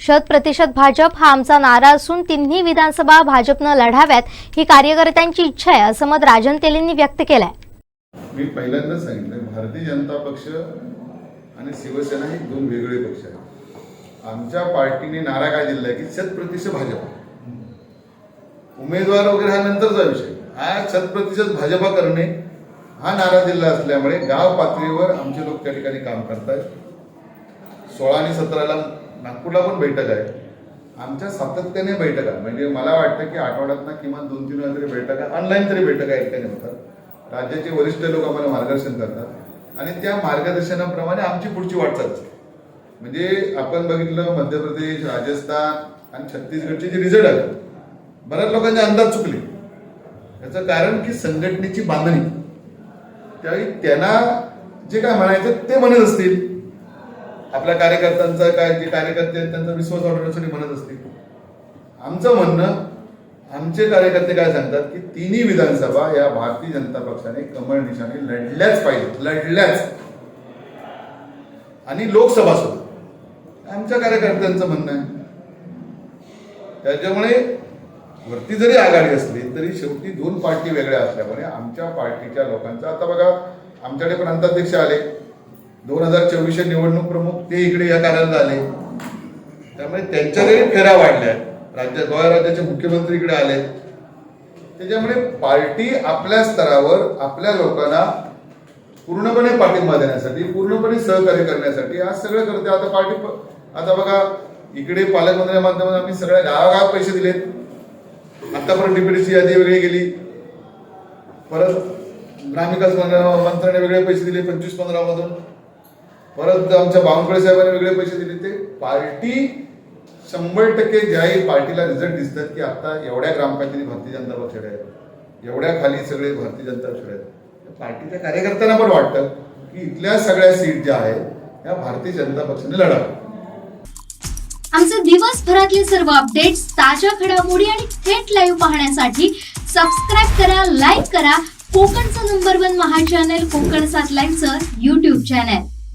शत प्रतिशत भाजप हा आमचा नारा असून तिन्ही विधानसभा भाजपनं लढाव्यात ही कार्यकर्त्यांची इच्छा आहे असं मत राजन तेलींनी व्यक्त केलंय. मी पहिल्यांदाच सांगितलं भारतीय जनता पक्ष आणि शिवसेना हे दोन वेगळे पक्ष आहेत. आमच्या पार्टीने नारा काय दिलेला की शत प्रतिशत भाजप. उमेदवार वगैरे हा नंतरचा विषय. आज शत प्रतिशत भाजपा करणे हा नारा दिला असल्यामुळे गाव पातळीवर आमचे लोक त्या ठिकाणी काम करतायत. सोळा आणि सतराला नागपूरला पण बैठक आहे. आमच्या सातत्याने बैठका म्हणजे मला वाटतं की आठवड्यातनं किमान दोन तीन वेळा तरी बैठका ऑनलाईन तरी बैठका एकट्याने होतात राज्याचे वरिष्ठ लोक आम्हाला मार्गदर्शन करतात. आणि त्या मार्गदर्शनाप्रमाणे आमची पुढची वाटचाल असते. म्हणजे आपण बघितलं मध्य प्रदेश राजस्थान आणि छत्तीसगडचे जे रिझल्ट आले बऱ्याच लोकांचे अंदाज चुकले. याचं कारण की संघटनेची बांधणी. त्यावेळी त्यांना जे काय म्हणायचं ते म्हणत असतील. आपल्या कार्यकर्त्यांचा काय जे कार्यकर्ते आहेत त्यांचा विश्वास वाढवण्यासाठी म्हणत असतील. आमचं म्हणणं आमचे कार्यकर्ते काय सांगतात की तिन्ही विधानसभा या भारतीय जनता पक्षाने कमळ निशाने लढल्याच पाहिजे लढल्याच. आणि लोकसभा सुद्धा. आमच्या कार्यकर्त्यांचं म्हणणं आहे. त्याच्यामुळे वरती जरी आघाडी असली तरी शेवटी दोन पार्टी वेगळ्या असल्यामुळे आमच्या पार्टीच्या लोकांचा आता बघा आमच्याकडे प्रांताध्यक्ष आले. दोन हजार चोवीसच्या निवडणूक प्रमुख ते इकडे या कार्यालयात आले. त्यामुळे त्यांच्याकडे फेऱ्या वाढल्या. राज्य गोवा राज्याचे मुख्यमंत्री इकडे आले. त्याच्यामुळे पार्टी आपल्या स्तरावर आपल्या लोकांना पूर्णपणे पाठिंबा देण्यासाठी पूर्णपणे सहकार्य करण्यासाठी आज सगळं करते. आता पार्टी आता बघा इकडे पालकमंत्र्या माध्यमातून आम्ही सगळ्या गावागावात पैसे दिलेत. आतापर्यंत डिप्युटीची यादी वेगळी गेली. परत ग्रामविकास मंत्र्याने वेगळे पैसे दिले पंचवीस पंधरा मधून. परत आमच्या बावनकुळे साहेबांनी वेगळे पैसे दिले ते. पार्टी शंभर टक्के ज्याही पार्टीला रिझल्ट दिसतात की आता एवढ्या ग्रामपंचायती भारतीय जनता पक्षाकडे आहेत एवढ्या खाली सगळे भारतीय जनता पक्षाकडे आहेत पार्टीच्या कार्यकर्त्यांना पण वाटतं की इथल्या सगळ्या सीट ज्या आहेत या भारतीय जनता पक्षाने लढाव्या आमचे दिवसभरातले सर्व अपडेट्स ताज्या घडामोडी आणि थेट लाईव्ह पाहण्यासाठी सबस्क्राईब करा लाईक करा. कोकणचं नंबर वन महा चॅनल कोकण सात लाईव्हचं युट्यूब चॅनल